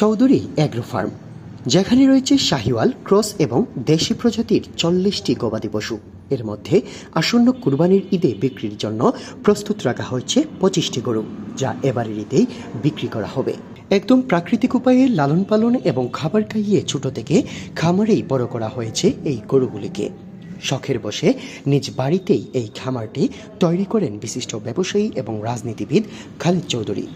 Chowdhury agro farm, যেখানে রয়েছে Sahiwal, cross এবং দেশি প্রজাতির চল্লিশটি গবাদি পশু। এর মধ্যে আসন্ন কুরবানির ঈদে বিক্রির জন্য প্রস্তুত রাখা হয়েছে পঁচিশটি গরু, যা এবারের ঈদেই বিক্রি করা হবে। একদম প্রাকৃতিক উপায়ে লালন পালন এবং খাবার খাইয়ে ছোট থেকে খামারেই বড় করা হয়েছে এই গরুগুলিকে। শখের বসে নিজ বাড়িতেই এই খামারটি তৈরি করেন বিশিষ্ট ব্যবসায়ী এবং রাজনীতিবিদ খালিদ চৌধুরী।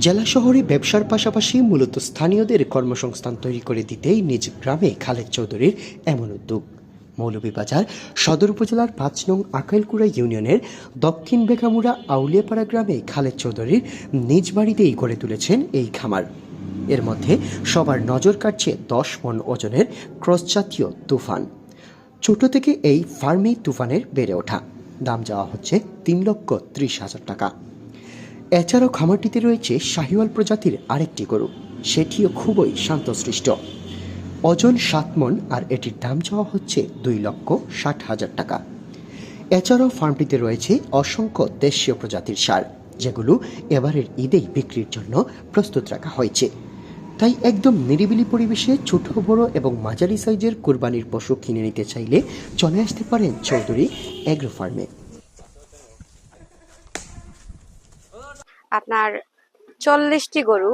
জেলা শহরে ব্যবসার পাশাপাশি মূলত স্থানীয়দের কর্মসংস্থান তৈরি করে দিতেই নিজ গ্রামে খালেদ চৌধুরীর এমন উদ্যোগ। মৌলভীবাজার সদর উপজেলার পাঁচ নং আকাইলকুড়া ইউনিয়নের দক্ষিণ বেকামুড়া আউলিয়াপাড়া গ্রামে খালেদ চৌধুরীর নিজ বাড়িতেই গড়ে তুলেছেন এই খামার। এর মধ্যে সবার নজর কাটছে দশ মন ওজনের ক্রস জাতীয় তুফান। ছোট থেকে এই ফার্মে তুফানের বেড়ে ওঠা। দাম যাওয়া হচ্ছে তিন লক্ষ ত্রিশ হাজার টাকা। এছাড়াও খামারটিতে রয়েছে শাহিওয়াল প্রজাতির আরেকটি গরু। সেটিও খুবই শান্তসৃষ্ট ওজন সাত মন আর এটির দাম চাওয়া হচ্ছে দুই লক্ষ ষাট হাজার টাকা। এছাড়াও ফার্মটিতে রয়েছে অসংখ্য দেশীয় প্রজাতির সার, যেগুলো এবারের ঈদেই বিক্রির জন্য প্রস্তুত রাখা হয়েছে। তাই একদম নিরিবিলি পরিবেশে ছোট বড় এবং মাঝারি সাইজের কোরবানির পশু কিনে নিতে চাইলে চলে আসতে পারেন চৌধুরী এগ্রো ফার্মে আপনার চল্লিশটি গরু।